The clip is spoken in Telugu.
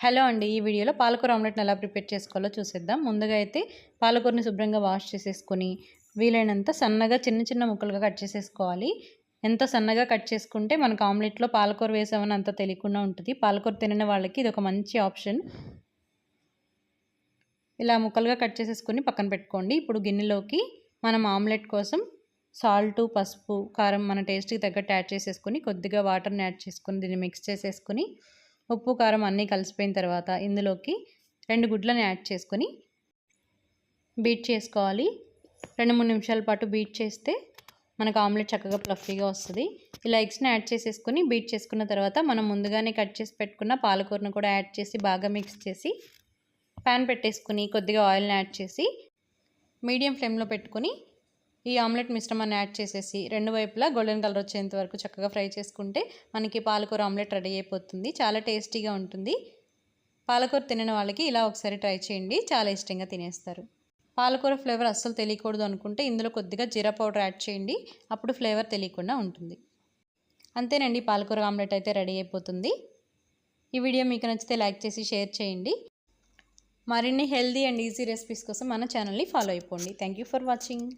హలో అండి ఈ వీడియోలో పాలకూర ఆమ్లెట్ని ఎలా ప్రిపేర్ చేసుకోవాలో చూసేద్దాం. ముందుగా అయితే పాలకూరని శుభ్రంగా వాష్ చేసేసుకొని వీలైనంత సన్నగా చిన్న చిన్న ముక్కలుగా కట్ చేసేసుకోవాలి. ఎంత సన్నగా కట్ చేసుకుంటే మనకు ఆమ్లెట్లో పాలకూర వేసామని అంత తెలియకుండా ఉంటుంది. పాలకూర తినని వాళ్ళకి ఇది ఒక మంచి ఆప్షన్. ఇలా ముక్కలుగా కట్ చేసేసుకొని పక్కన పెట్టుకోండి. ఇప్పుడు గిన్నెలోకి మనం ఆమ్లెట్ కోసం సాల్టు పసుపు కారం మన టేస్ట్కి తగ్గట్టు యాడ్ చేసేసుకొని కొద్దిగా వాటర్ని యాడ్ చేసుకొని దీన్ని మిక్స్ చేసేసుకొని ఉప్పు కారం అన్నీ కలిసిపోయిన తర్వాత ఇందులోకి రెండు గుడ్లను యాడ్ చేసుకొని బీట్ చేసుకోవాలి. రెండు మూడు నిమిషాల పాటు బీట్ చేస్తే మనకు ఆమ్లెట్ చక్కగా ప్లఫీగా వస్తుంది. ఇలా ఎగ్స్ని యాడ్ చేసేసుకొని బీట్ చేసుకున్న తర్వాత మనం ముందుగానే కట్ చేసి పెట్టుకున్న పాలకూరను కూడా యాడ్ చేసి బాగా మిక్స్ చేసి ప్యాన్ పెట్టేసుకుని కొద్దిగా ఆయిల్ని యాడ్ చేసి మీడియం ఫ్లేమ్లో పెట్టుకుని ఈ ఆమ్లెట్ మిశ్రమాన్ని యాడ్ చేసేసి రెండు వైపులా గోల్డెన్ కలర్ వచ్చేంత వరకు చక్కగా ఫ్రై చేసుకుంటే మనకి పాలకూర ఆమ్లెట్ రెడీ అయిపోతుంది. చాలా టేస్టీగా ఉంటుంది. పాలకూర తినని వాళ్ళకి ఇలా ఒకసారి ట్రై చేయండి. చాలా ఇష్టంగా తినేస్తారు. పాలకూర ఫ్లేవర్ అస్సలు తెలియకూడదు అనుకుంటే ఇందులో కొద్దిగా జీరా పౌడర్ యాడ్ చేయండి. అప్పుడు ఫ్లేవర్ తెలియకుండా ఉంటుంది. అంతేనండి పాలకూర ఆమ్లెట్ అయితే రెడీ అయిపోతుంది. ఈ వీడియో మీకు నచ్చితే లైక్ చేసి షేర్ చేయండి. మరిన్ని హెల్దీ అండ్ ఈజీ రెసిపీస్ కోసం మన ఛానల్ని ఫాలో అయిపోండి. Thank you for watching.